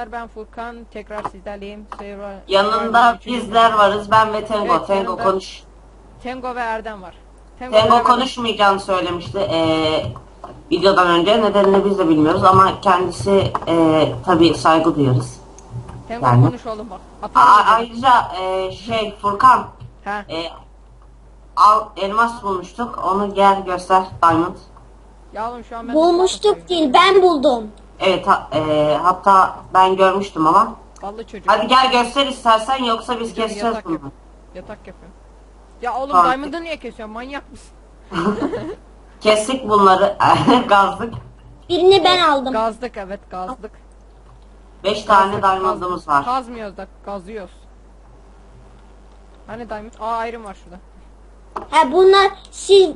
arkadaşlar ben Furkan tekrar sizlerleyim. Survivor- Yanında bizler varız. Ben ve Tengo. Evet, Tengo yanında- konuş. Tengo ve Erdem var. Tengo beraber- konuşmayacağını söylemişti ee, videodan önce. Nedenini biz de bilmiyoruz ama kendisi ee, tabii saygı duyuyoruz. Tengo Yani- konuş oğlum bak. A- ayrıca ee, şey Furkan Ha. ee, al, elmas bulmuştuk. Onu gel göster Diamond. Ya oğlum şu an ben Bulmuştuk değil ben buldum. Evet ha- ee, hatta ben görmüştüm ama. Ballı çocuk. Hadi gel göster istersen yoksa biz Gidiyor, keseceğiz yatak bunu. yap. Yatak yapıyorum. Ya oğlum Tamam. Diamond'ı niye kesiyorsun? Manyak mısın? Kestik bunları. gazdık. Birini ben aldım. Gazdık evet gazdık. 5 tane Gazdık, diamond'ımız gaz- var. Kazmıyoruz da gazıyoruz. Hani diamond? Aa iron var şurada. Ha bunlar siz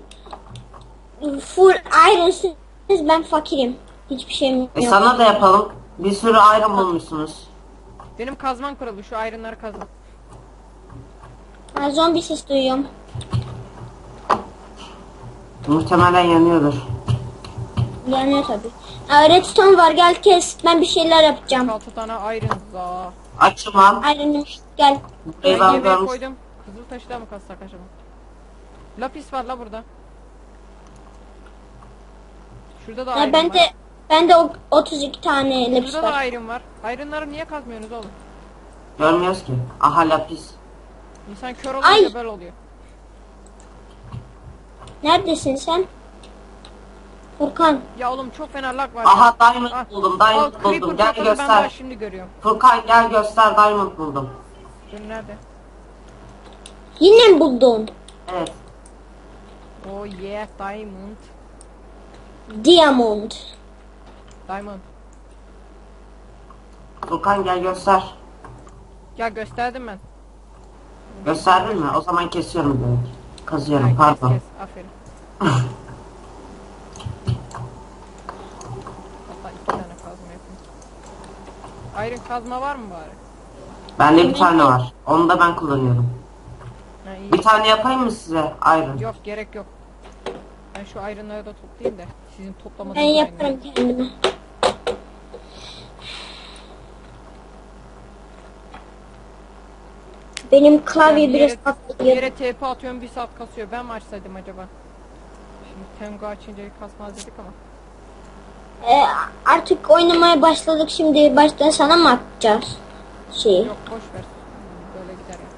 full ironsınız ben fakirim. Hiçbir şeyim yok. E sana da yapalım. Bir sürü iron bulmuşsunuz. Benim kazman kırıldı. Şu iron'ları kazma. Ha, zombi ses duyuyorum. Muhtemelen yanıyordur. Yanıyor tabi. Ha, redstone var gel kes. Ben bir şeyler yapacağım. 6 tane iron za. Açım. Iron'ım gel. Burayı Ben ben yemeğe görmüş. koydum. Kızıl taşı da mı kazsak acaba? Lapis var la burada. Şurada da Ha, iron ben var. de ben de o 32 tane lapis Şurada da var. iron var. Iron'ları niye kazmıyorsunuz oğlum? Görmüyoruz ki. Aha lapis. İnsan kör Ay. olunca böyle oluyor. Neredesin sen? Furkan. Ya oğlum çok fena lag var. Aha ya. diamond Ah. buldum. Al, Diamond creeper buldum. Gel patladı, Ben daha göster. şimdi görüyorum. Furkan gel göster. Diamond buldum. Dur nerede? Yine mi buldun? Evet. Oh yeah diamond. Diamond. Diamond. Furkan gel göster. Ya gösterdim ben. Gösterdin mi? O zaman kesiyorum demek. Kazıyorum Ha, pardon. Kes, kes. Aferin. Hatta iki tane kazma yapayım. Iron kazma var mı bari? Bende bir tane var. Onu da ben kullanıyorum. Ha, iyi. Bir tane yapayım mı size? Iron. Yok gerek yok. Ben şu iron'ları da toplayayım da sizin toplamadığınız Ben iron'ları. yaparım kendime. Benim klavye Ben biraz patlıyor. Yere TP atıyorum bir saat kasıyor. Ben mi açsaydım acaba? Şimdi Tengo açınca kasmaz dedik ama. Ee, artık oynamaya başladık şimdi baştan sana mı atacağız? Şey. Yok boş ver. Böyle gider ya.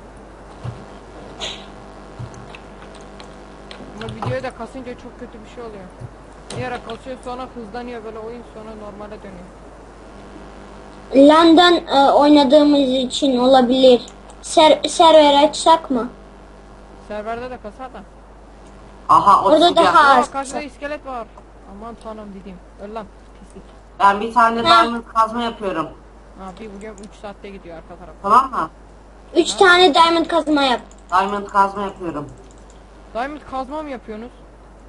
Ama videoyu da kasınca çok kötü bir şey oluyor. Bir ara kasıyor sonra hızlanıyor böyle oyun sonra normale dönüyor. LAN'dan e, oynadığımız için olabilir. Ser server açsak mı? Serverde de kasar da. Aha o Orada daha Aa az. karşıda iskelet var. Aman tanrım dediğim. Öl lan pislik. Ben bir tane Ha. diamond kazma yapıyorum. Ha bir bugün 3 saatte gidiyor arka taraf. Tamam mı? 3 tane diamond kazma yap. Diamond kazma yapıyorum. Diamond kazma mı yapıyorsunuz?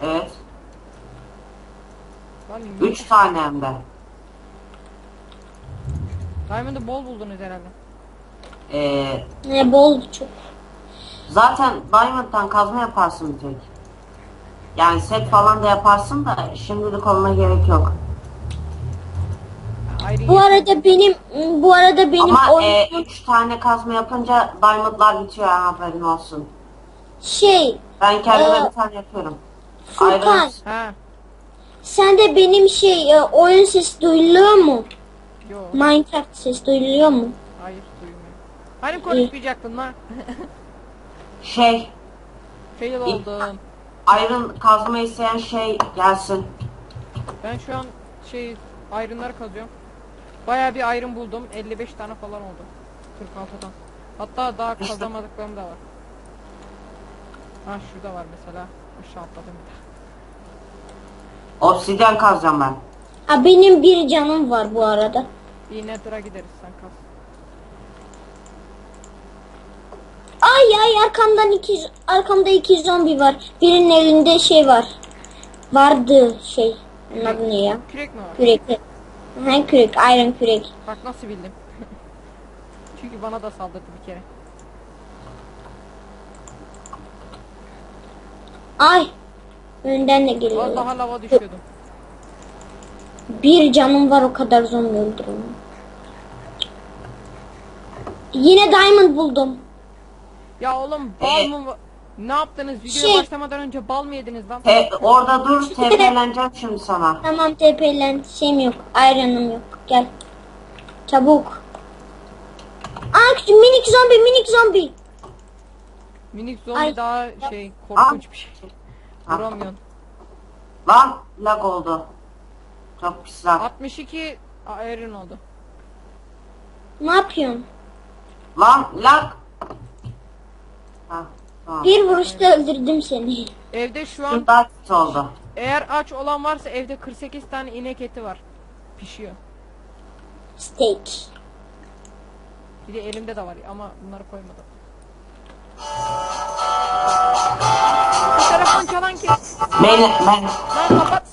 Evet. Lan 3 tane hem de. Diamond'ı bol buldunuz herhalde. Ee, Ne bol çok. zaten Diamond'dan kazma yaparsın bir tek. Yani set falan da yaparsın da şimdilik olma gerek yok. Bu arada benim bu arada benim Ama oyunum 3 tane kazma yapınca Diamond'lar bitiyor ha, haberin olsun. şey Ben kendime Ee, bir tane yapıyorum. Furkan Ha. sen de benim şey e, oyun sesi duyuluyor mu? Yo. Minecraft ses duyuluyor mu? Hani konuşmayacaktın lan? Şey, Fail oldum. Iron kazma isteyen şey gelsin. Ben şu an şey ayrımları kazıyorum. Bayağı bir ayrım buldum. 55 tane falan oldu. 46'dan. Hatta daha İşte- kazamadıklarım da var. Ha şurada var mesela. Aşağı atladım bir daha. Obsidyen kazacağım ben. Ha, benim bir canım var bu arada. Bir Nether'a gideriz sen kaz. Ay arkamdan iki arkamda iki zombi var. Birinin elinde şey var. Vardı şey. Onun adı ne ya? Kürek mi var? Kürek. Ha kürek, iron kürek. Bak nasıl bildim. Çünkü bana da saldırdı bir kere. Ay. Önden de geliyor. Vallahi lava düşüyordum. Bir canım var o kadar zombi öldürüyorum. Yine diamond buldum. Ya oğlum bal Ee, mı? Ne yaptınız? Videoya şey- başlamadan önce bal mı yediniz lan? Te- orada dur tepkileneceğim şimdi sana. Tamam TP'len şeyim yok. Iron'ım yok. Gel. Çabuk. Aa küçük minik zombi minik zombi. Minik zombi Ay. daha şey korkunç bir şey. Ah. Vuramıyorsun. Lan lag oldu. Çok pis lag. 62 Iron oldu. Ne yapıyorsun? Lan lag. Ha, tamam. Bir vuruşta öldürdüm seni. Evde şu an Şimdi daha kötü oldu. eğer aç olan varsa evde 48 tane inek eti var. Pişiyor. Steak. Bir de elimde de var ama bunları koymadım. Bu telefon çalan kim? Beni, ben, Lan kapat.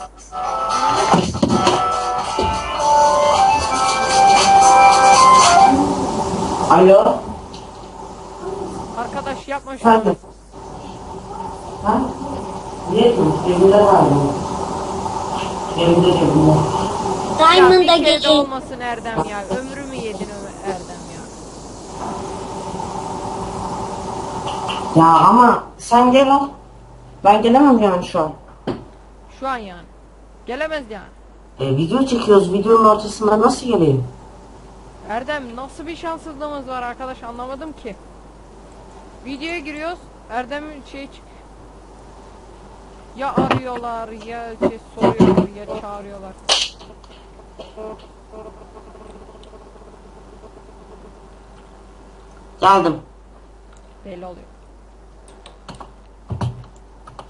alo. Arkadaş yapma şunu. Sen de. Ha? Niye mi? Cebimde var mı? Cebimde. Ya Diamond'a bir kere de olmasın Erdem ya. Ömrümü yedin Ömer- Erdem ya. Ya ama sen gel al. Ben gelemem yani şu an. Şu an yani. Gelemez yani. E, video çekiyoruz. Videonun ortasında nasıl geleyim? Erdem nasıl bir şanssızlığımız var arkadaş anlamadım ki. Videoya giriyoruz. Erdem'in şey ya arıyorlar ya şey soruyorlar ya çağırıyorlar. Geldim. Belli oluyor.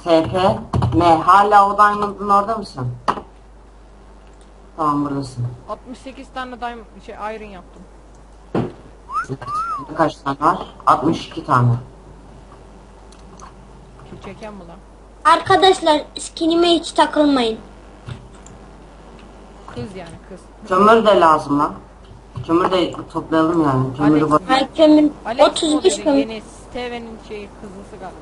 TP. Ne? Hala o Diamond'ın orada mısın? Tamam buradasın. 68 tane diamond şey iron yaptım. Kaç tane var? 62 tane. Çeken mi lan? Arkadaşlar skinime hiç takılmayın. Kız yani kız. Kömür de lazım lan. Kömür de toplayalım yani. Kömürü Alex- bak. Ay kömür. Alex 35 modeli kömür. yeni Steven'in şeyi kızlısı galiba.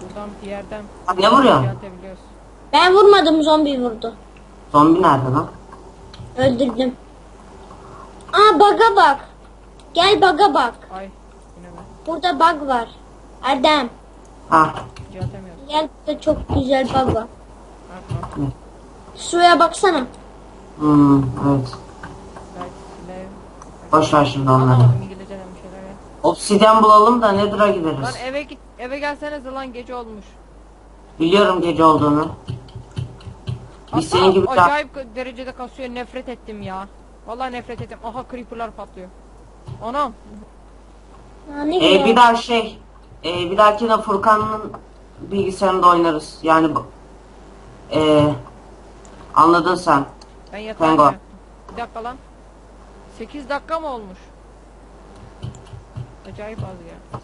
Buradan bir yerden Ne vuruyorsun? atabiliyorsun. Ben vurmadım zombi vurdu. Zombi nerede lan? Öldürdüm. Aa bug'a bak. Gel bug'a bak. Ay yine ben. Burada bug var. Erdem. Ha. Hiç atamıyorum. Gel burada çok güzel bug var. Ha, ha. Şuraya baksana. Hmm, evet. Belki silah. Boş ver şimdi onları. Anlamadım İngilizceden bir şeyler ya. Obsidyen bulalım da Nether'a Lan gideriz. eve git eve gelseniz lan gece olmuş. Biliyorum gece olduğunu. Biz Hatta senin gibi acayip derecede kasıyor nefret ettim ya. Vallahi nefret ettim. Aha creeper'lar patlıyor. Anam. Ne Ee, güzel. bir daha şey, e, bir dahakine Furkan'ın bilgisayarında oynarız. Yani bu, e, anladın sen. Ben yatağım Tango. ya. Bir dakika lan. 8 dakika mı olmuş? Acayip az ya.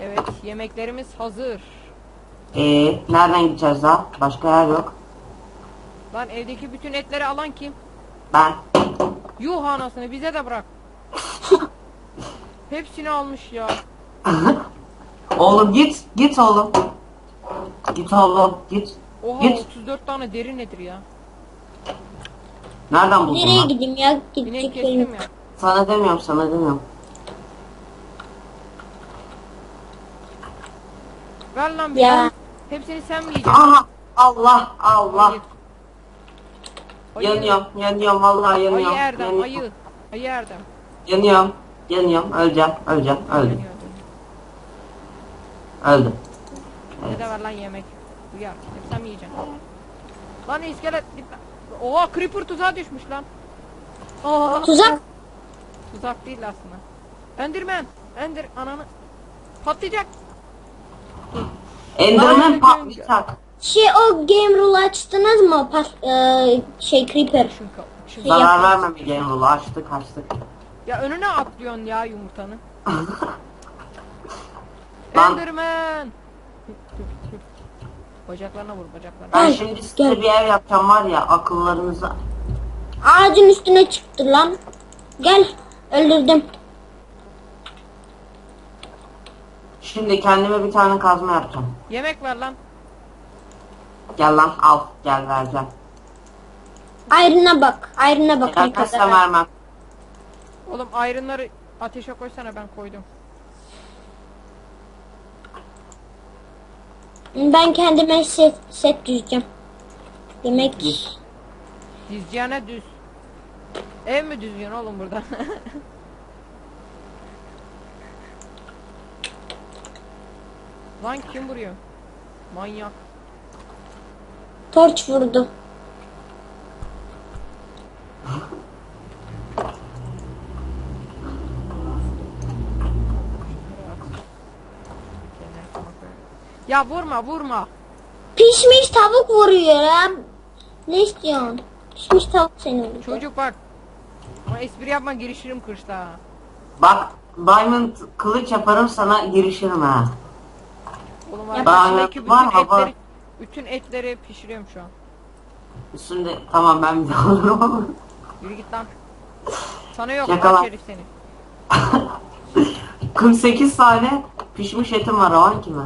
Evet yemeklerimiz hazır. E, nereden gideceğiz daha? Başka yer yok. Lan evdeki bütün etleri alan kim? Ben. Yuh anasını bize de bırak. Hepsini almış ya. Oğlum git, git oğlum. Git oğlum, git. Oha Git. 34 tane deri nedir ya? Nereden buldun Nereye lan? gideyim ya? Gidecek kestim ya. Sana demiyorum, sana demiyorum. Ver lan bir Ya. tane. Hepsini sen mi yiyeceksin? Aha, Allah, Allah. Ayı. Yanıyorum, yanıyorum, vallahi yanıyorum. Ayı Erdem, ayı. Ayı Erdem. Yanıyorum, yanıyorum, öleceğim, öleceğim, öldüm, öldüm. Bir de ver lan yemek. Uyar. Hep sen mi yiyeceksin? Lan iskelet. git lan. Oha creeper tuzağa düşmüş lan. Aa, Tuzak. tuzak değil aslında. Enderman. Ender ananı. Patlayacak. Enderman Aynen. patlayacak. Şey o game rule açtınız mı? Pas, e, şey creeper. Şey Zarar yapma. vermeme game rule'u açtık, açtık. Ya önüne atlıyorsun ya yumurtanın. Lan. Enderman. Bacaklarına vur bacaklarına. Ben Gel, şimdi size gel. bir ev yapacağım var ya, akıllarınızı... Ağacın üstüne çıktı lan. Gel. Öldürdüm. Şimdi kendime bir tane kazma yapacağım. Yemek ver lan. Gel lan, al, gel vereceğim. Ayrına bak. Ayrına bak ne kadar. vermem. Oğlum ayrınları ateşe koysana ben koydum. Ben kendime set, set düzeceğim. Demek Düz. Dizeceğine düz. Ev mi düzüyorsun oğlum burada? Lan kim vuruyor? Manyak. Torç vurdu. Ya vurma vurma. Pişmiş tavuk vuruyor ya. Ne istiyorsun? Pişmiş tavuk seni vuruyor. Çocuk bak. Ama espri yapma girişirim kırışta. ha. Bak Diamond kılıç yaparım sana girişirim ha. Oğlum Ya arkasındaki bütün var, hava- etleri bütün etleri pişiriyorum şu an. Üstünde tamam ben bir de alırım ama. Yürü git lan. Sana yok Yakala. aç herif seni. 48 tane pişmiş etim var aman kime?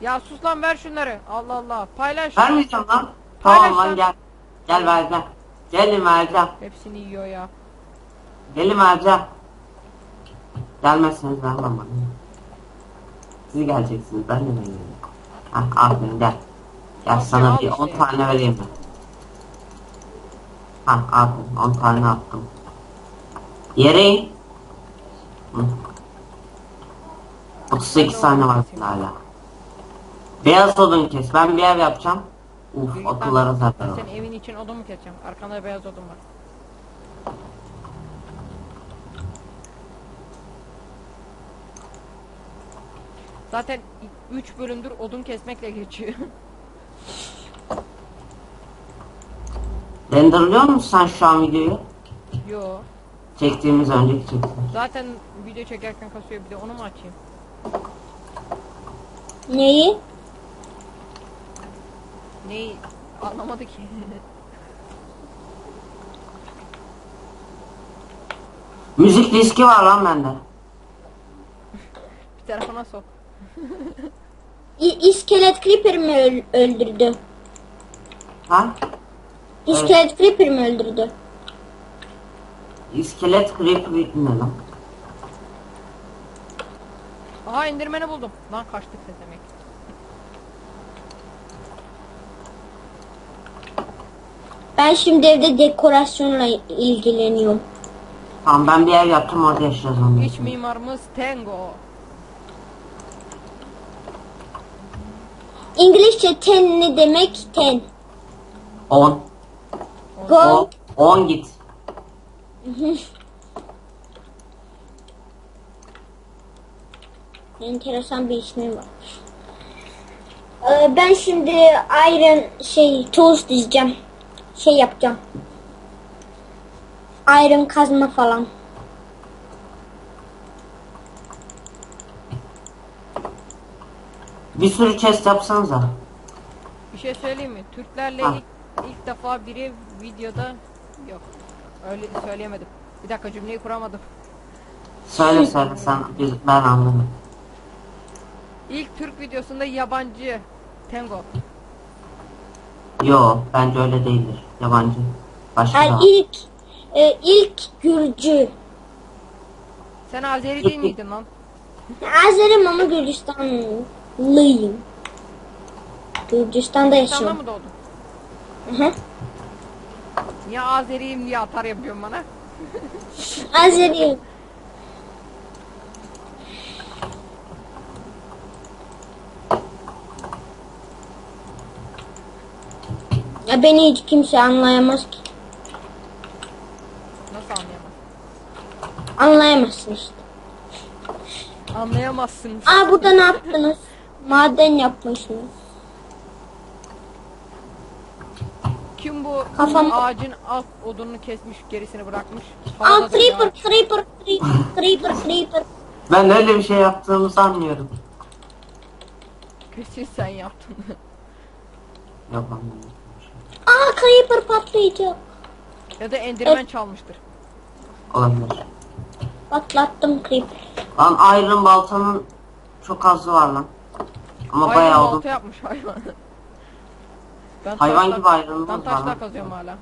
Ya sus lan ver şunları. Allah Allah. Paylaş. Vermeyeceğim lan. Paylaş Tamam lan. lan gel. Gel vereceğim. Gelin vereceğim. Hepsini yiyor ya. Gelin vereceğim. Gelmezseniz vermem bana. Siz geleceksiniz ben de ben geleyim. Hah aferin gel. Aferin, sana bir işte 10 ya. tane vereyim ben. Hah aferin 10 tane attım. Yere in. Hı. 38 Ben de tane var hala. Beyaz odun kes. Ben bir ev yapacağım. Uf lan. akıllara zarar. Ben senin evin için odun mu keseceğim? Arkanda beyaz odun var. Zaten 3 bölümdür odun kesmekle geçiyor. Renderlıyor musun sen şu an videoyu? Yo. Çektiğimiz önceki çektiğimiz. Zaten video çekerken kasıyor bir de onu mu açayım? Neyi? Neyi anlamadı ki. Müzik diski var lan bende. bir tarafına sok. İ- İskelet Creeper mi öl- öldürdü? Ha? İskelet Creeper mi öldürdü? İskelet creeper ne lan? Aha indirmeni buldum. Lan kaçtık ses demek. Ben şimdi evde dekorasyonla ilgileniyorum. Tamam ben bir ev yaptım orada yaşayacağız onu. İç mimarımız Tango. İngilizce ten ne demek? Ten. 10. Go. 10. 10 git. Enteresan bir ismi var. Ee, ben şimdi Iron şey toast diyeceğim. Şey yapacağım. Iron kazma falan. Bir sürü chest yapsanıza. Bir şey söyleyeyim mi? Türklerle Ha. ilk, ilk defa biri videoda yok. Öyle söyleyemedim. Bir dakika cümleyi kuramadım. Söyle söyle sen biz, ben anladım. İlk Türk videosunda yabancı Tango. Yo bence öyle değildir. Yabancı. Başka da. ilk e, ilk Gürcü. Sen Azeri değil miydin lan? Azerim ama Gürcistanlıyım. Gürcistan'da Sen yaşıyorum. mı doğdun? Hı hı. Niye Azeriyim diye atar yapıyorsun bana? Azeriyim. Ya beni hiç kimse anlayamaz ki. Nasıl anlayamazsın? Anlayamazsın işte. Anlayamazsın. Aa burada ne yaptınız? Maden yapmışsınız. Kim bu Kafam- ağacın alt odununu kesmiş gerisini bırakmış? Aa Havada creeper, creeper, creeper, creeper, creeper. Ben öyle bir şey yaptığımı sanmıyorum. Kesin sen yaptın. Anlamadım. Aa creeper patlayacak. ya da endirmen çalmıştır. Olabilir. Patlattım creeper. Lan Iron baltanın çok azı var lan. Ama Hayvan bayağı odun. balta yapmış hayvan. Ben Hayvan taşla- gibi ayrılmaz Ben lan. taşla kazıyorum hala.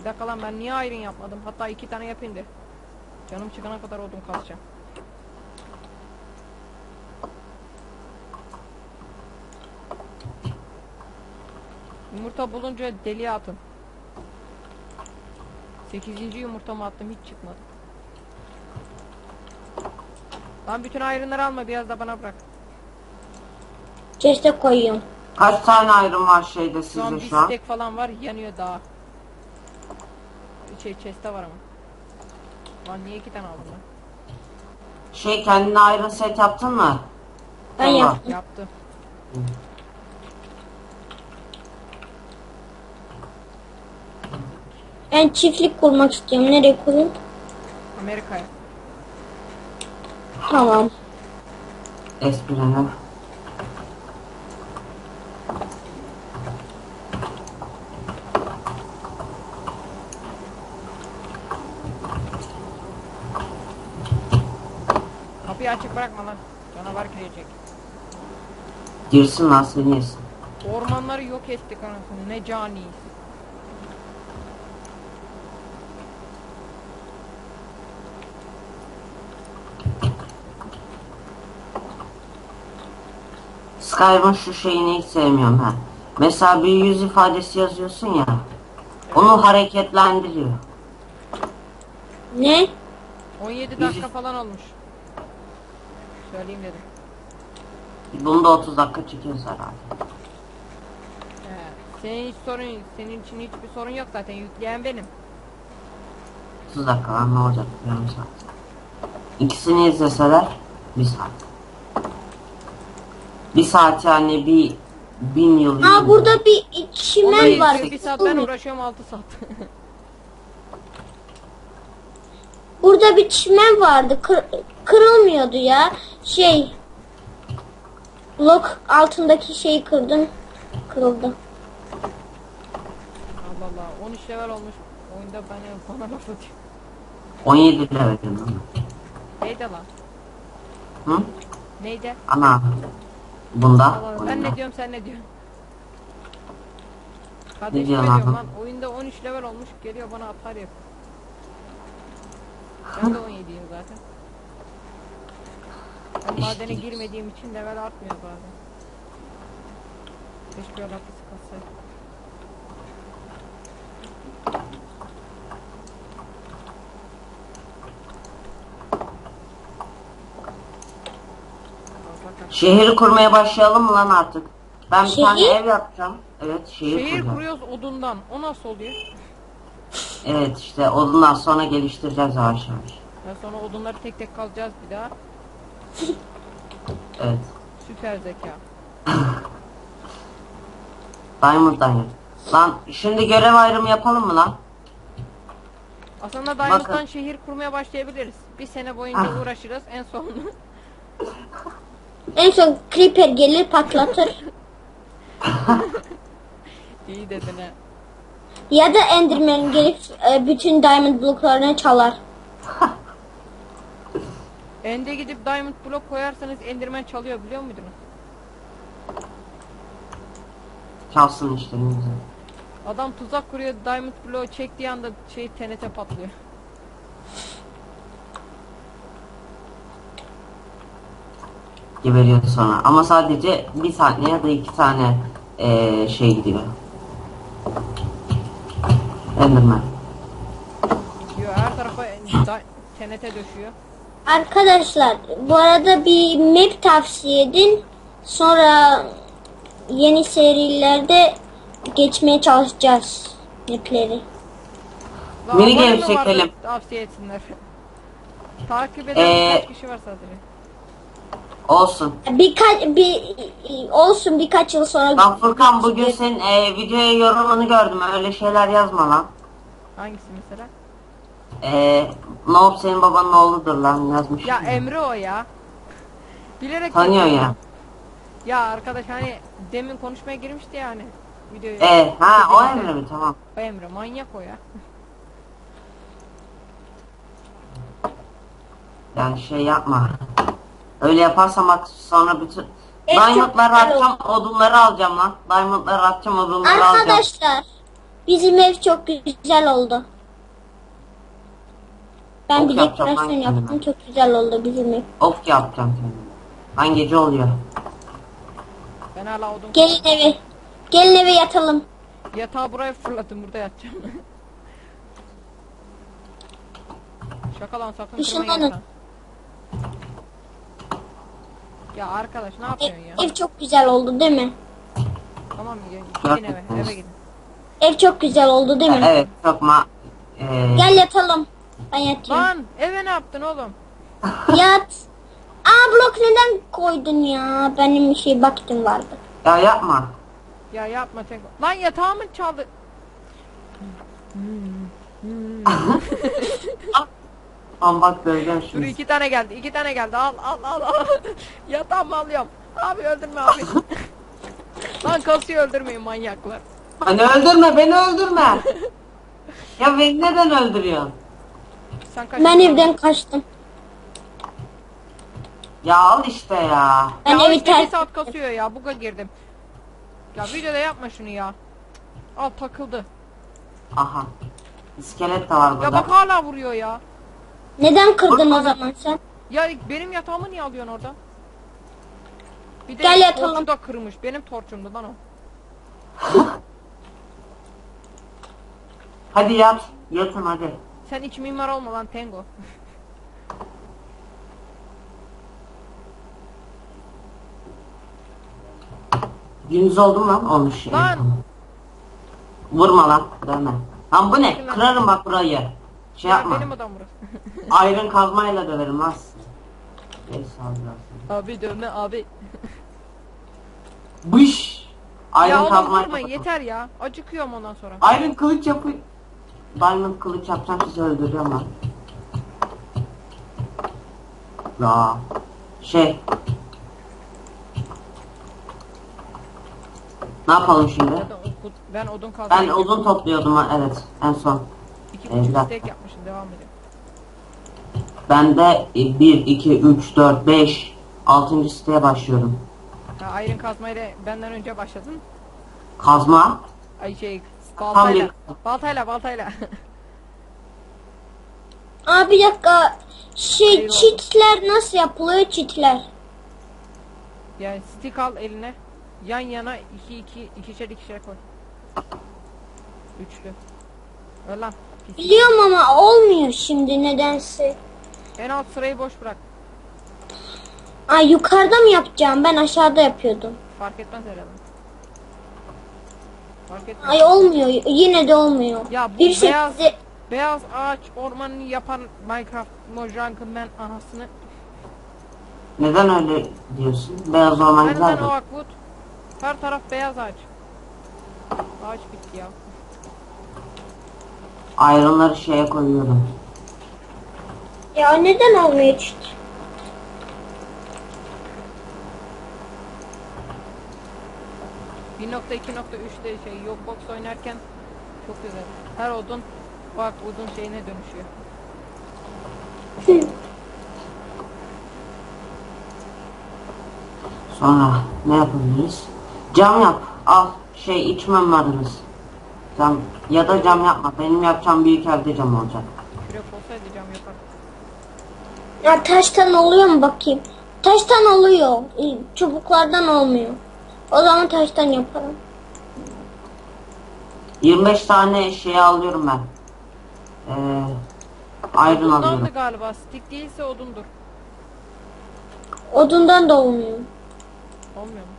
Bir dakika lan ben niye iron yapmadım? Hatta iki tane yapayım da. Canım çıkana kadar odun kazacağım. Yumurta bulunca deliye atın. Sekizinci yumurtamı attım hiç çıkmadı. Lan bütün ayrınları alma biraz da bana bırak. Chest'e koyuyorum. Kaç tane ayrım var şeyde Şu an sizde bir şu an? stek falan var yanıyor daha. Şey chest'te var ama. Lan niye iki tane aldın lan? Şey kendine ayrı set yaptın mı? Ben Tamam. yaptım. Yaptı. Ben çiftlik kurmak istiyorum. Nereye kurayım? Amerika'ya. Tamam. Esprine. Açık bırakma lan. Canavar girecek. Girsin lan seni yesin. Ormanları yok ettik anasını. Ne caniyiz. Skype'ın şu şeyini hiç sevmiyorum ha. Mesela bir yüz ifadesi yazıyorsun ya. Onu hareketlendiriyor. Ne? 17 dakika falan olmuş. Söyleyeyim dedim. Bunda 30 dakika çekiyoruz herhalde. He. Senin hiç sorun, senin için hiçbir sorun yok zaten. Yükleyen benim. 30 dakika lan ne olacak yarım saat. İkisini izleseler bir saat. Bir saat yani bir bin yıl. Aa yıl. burada bir çimen var. izliyor, bir saat ben uğraşıyorum 6 saat. Burada bir çimen vardı. Kır- kırılmıyordu ya. Şey. Blok altındaki şeyi kırdım. Kırıldı. Allah Allah 13 level olmuş. Oyunda bana, bana laf atıyor. 17 lira verdim lan. Neydi lan? Hı? Neydi? Ana. Bunda. Allah, ben oyunda. ne diyorum sen ne diyorsun? Ne Kardeşim diyorsun ne diyorum lan? Oyunda 13 level olmuş geliyor bana atar yap. Ben de 17'yim zaten. Ben İşte. madene girmediğim için level artmıyor bazen. Keşke alakası kalsaydı. Fazla kaç- Şehri kurmaya başlayalım mı lan artık? Ben bir Şehir? tane ev yapacağım. Evet şehir, Şehir kuracağım. kuruyoruz odundan. O nasıl oluyor? Evet işte ondan sonra geliştireceğiz yavaş yavaş. Ya sonra odunları tek tek kazacağız bir daha. Evet. Süper zeka. Diamond'dan yap. Lan şimdi görev ayrımı yapalım mı lan? Aslında Diamond'dan Bakın. şehir kurmaya başlayabiliriz. Bir sene boyunca Ah. uğraşırız. En sonunda En son creeper gelir patlatır. iyi dedin ha. Ya da enderman gelip e, bütün diamond bloklarını çalar. Ende gidip Diamond blok koyarsanız Enderman çalıyor biliyor muydunuz? Çalsın işte ne güzel. Adam tuzak kuruyor Diamond bloğu çektiği anda şey TNT patlıyor. Geberiyor sonra. Ama sadece bir tane ya da iki tane eee, şey gidiyor. Enderman. Diyor her tarafa da- TNT döşüyor. Arkadaşlar bu arada bir map tavsiye edin. Sonra yeni serilerde geçmeye çalışacağız mapleri. Mini game mi vardı? çekelim. Tavsiye etsinler. Takip eden Ee, birkaç kişi var sadece. Olsun. Birkaç bir olsun birkaç yıl sonra. Lan Furkan bugün senin eee, videoya yorumunu gördüm. Öyle şeyler yazma lan. Hangisi mesela? Eee Noob senin babanın oğludur lan yazmış. Ya Emre o ya. Bilerek Tanıyor ya. Ya arkadaş hani demin konuşmaya girmişti ya hani videoyu. Eee ha o. Emre mi tamam. O Emre manyak o ya. Yani şey yapma. Öyle yaparsam bak sonra bütün Evet, Diamond'ları çok güzel atacağım, odunları alacağım lan. Diamond'ları atacağım, odunları alacağım. Arkadaşlar Bizim ev çok güzel oldu. Ben Ok bir yapacağım dekorasyon ben yaptım. kendime. Çok güzel oldu bizim ev. Ok yapacağım kendime. Lan gece oluyor. Ben hala odun Gelin eve. Gelin eve yatalım. Yatağı buraya fırlattım burada yatacağım. Şaka lan sakın kırma Işınlanın. yatağı. Ya arkadaş ne Ev, yapıyorsun ya? ev çok güzel oldu değil mi? Tamam gidin eve eve gidin. Ev çok güzel oldu değil mi? Evet çok ma... Ee, Gel yatalım. Ben yatıyorum. Lan eve ne yaptın oğlum? Yat. Aa blok neden koydun ya? Benim şey bakitim vardı. ya yapma. Ya yapma tek. Lan yatağımı çaldı. Lan bak Dur şimdi. iki tane geldi iki tane geldi al al al al. Yatağımı alıyorum. Abi öldürme abi. Lan kasıyor öldürmeyin manyaklar. Beni öldürme beni öldürme. ya beni neden öldürüyorsun? Sen kaç. Ben evden kaçtım. Ya al işte ya. Ben ya evi işte bir terk saat kasıyor ya buga girdim. Ya videoda yapma şunu ya. Al takıldı. Aha. İskelet de var Ya burada. bak hala vuruyor ya. Neden kırdın o zaman sen? Ya benim yatağımı niye alıyorsun orada? Bir de Gel yatalım. torçu da kırmış. Benim torçumdu lan o. Hadi yat. Yatın hadi. Sen iç mimar olma lan Tengo. Gündüz oldu mu lan? Olmuş. Lan! Vurma lan. Deme. Lan bu ne? Kırarım bak burayı. Şey Ya yapma. benim adam burası. Ayrın kazmayla döverim lan. Neyse biraz. abi dövme abi. Bış. Ayrın ya oğlum kazmayla. yeter ya. Acıkıyorum ondan sonra. Ayrın kılıç yapı. Diamond kılıç yapacağım sizi öldüreceğim lan. Ya. Şey. Ne yapalım şimdi? Zaten o- ben odun. Ben uzun topluyordum ha, evet en son. İki buçuk steak yapmışım devam edelim. Ben de 1, 2, 3, 4, 5, 6. siteye başlıyorum. Ha, Iron kazmayla benden önce başladın. Kazma. Ay şey baltayla. Baltayla baltayla. Aa bir dakika. Şey Eyvallah. çitler nasıl yapılıyor çitler? yani stick al eline. Yan yana iki iki ikişer ikişer koy. Üçlü. Öl lan. Pis. Biliyorum ama olmuyor şimdi nedense. En alt sırayı boş bırak. Ay yukarıda mı yapacağım? Ben aşağıda yapıyordum. Fark etmez herhalde. Fark etmez. Ay olmuyor. Yine de olmuyor. Ya bu bir şey beyaz- bize- Beyaz ağaç ormanını yapan Minecraft Mojang'ın ben anasını. Neden öyle diyorsun? Beyaz orman Nereden güzel o mi? Akbut? Her taraf beyaz ağaç. Ağaç bitti ya. Ayrınları şeye koyuyorum. Ya neden olmuyor çit? de şey yok box oynarken çok güzel. Her odun bak odun şeyine dönüşüyor. Sonra ne yapabiliriz? Cam yap. Al. Şey iç mimarınız. Cam. Ya da cam yapma. Benim yapacağım büyük evde cam olacak. Kürek olsaydı cam yapardım. Ya taştan oluyor mu bakayım? Taştan oluyor. Çubuklardan olmuyor. O zaman taştan yaparım. 25 tane şey alıyorum ben. Ee, ayrın Odundandı alıyorum. galiba. Stick değilse odundur. Odundan da olmuyor. Olmuyor mu?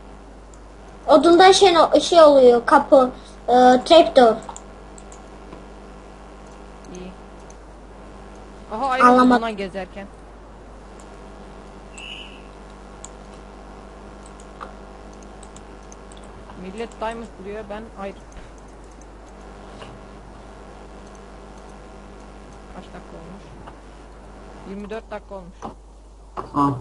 Odundan şey, şey oluyor. Kapı. E, trapdoor. İyi. Aha ayrı Anlamadım. odundan gezerken. Millet diamond buluyor ben ayrı. Kaç dakika olmuş? 24 dakika olmuş. Tamam.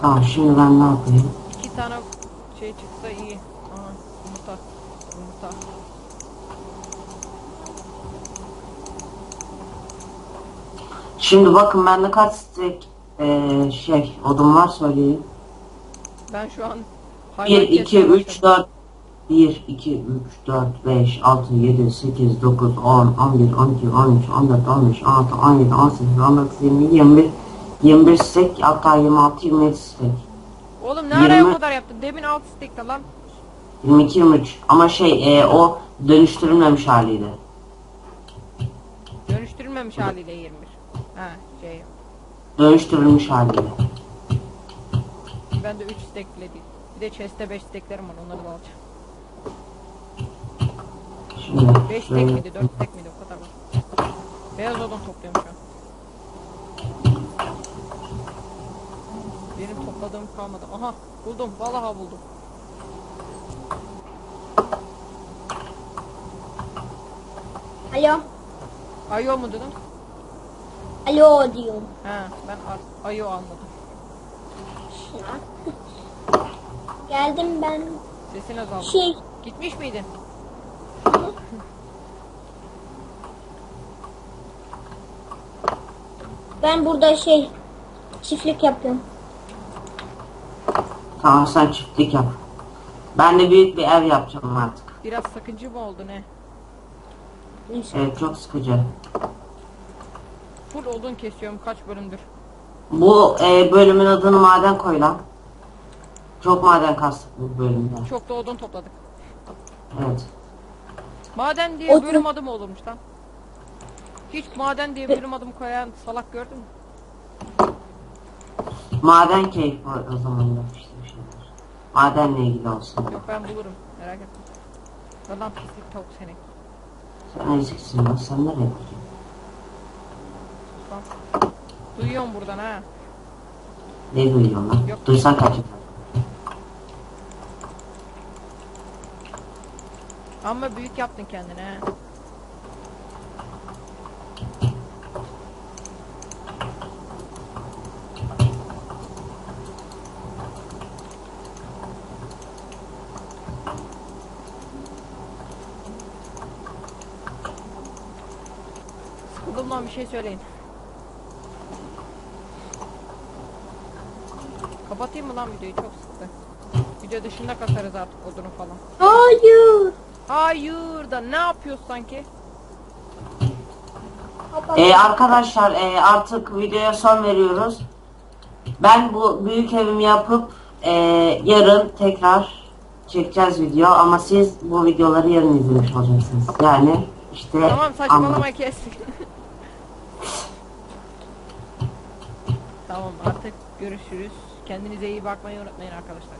Tamam şimdi ben ne yapayım? İki tane şey çıksa iyi. Aha yumurta. Yumurta. Şimdi bakın bende kaç stek ee, şey odun var söyleyeyim. Ben şu an 1, hayvan 2, kesmeye 3, başladım. 4 1, 2, 3, 4, 5, 6, 7, 8, 9, 10, 11, 12, 13, 14, 15, 16, 17, 18, 19, 20, 21, 21 stek hatta 26, 27 stek. Oğlum ne ara o 20 kadar yaptın? Demin 6 stekte lan. 22, 23 ama şey e, o dönüştürülmemiş haliydi. Dönüştürülmemiş haliyle 21. Ha şey. Dönüştürülmüş haliydi. Ben de 3 stek bile değil. Bir de chest'te 5 steklerim var onları da alacağım. Şimdi 5 stek şöyle- miydi 4 stek miydi o kadar var. Beyaz odun topluyorum şu an. Benim topladığım kalmadı. Aha buldum vallahi buldum. Alo. Ayo mu dedim? Alo diyorum. He ben ar- ayo anladım. Geldim ben. Sesin azaldı. Şey. Gitmiş miydin? Ben burada şey. Çiftlik yapıyorum. Tamam sen çiftlik yap. Ben de büyük bir ev yapacağım artık. Biraz sakıncı mı oldu ne? Neyse. Evet çok sıkıcı. Full odun kesiyorum kaç bölümdür. Bu e, bölümün adını maden koy lan. Çok maden kastık bu bölümde. Çok da odun topladık. Evet. Maden diye Odun- bölüm adı mı olurmuş lan? Hiç maden diye bölüm adım koyan salak gördün mü? Maden keyfi o zaman yap işte bir şeyler. Madenle ilgili olsun. Yok ben bulurum merak etme. Lan pislik tavuk seni. Sen eziksin lan sen nereye gidiyorsun? Lan. Duyuyorum buradan ha. Ne duyuyorsun lan? Yok. Duysan kaçın. Ama büyük yaptın kendine ha. Lan bir şey söyleyin. Kapatayım mı lan videoyu çok sıktı. Video dışında kasarız artık odunu falan. Hayır. Hayır da ne yapıyorsun sanki? E, arkadaşlar e, artık videoya son veriyoruz. Ben bu büyük evimi yapıp e, yarın tekrar çekeceğiz video ama siz bu videoları yarın izlemiş olacaksınız. Yani işte Tamam saçmalama kes. tamam artık görüşürüz. Kendinize iyi bakmayı unutmayın arkadaşlar.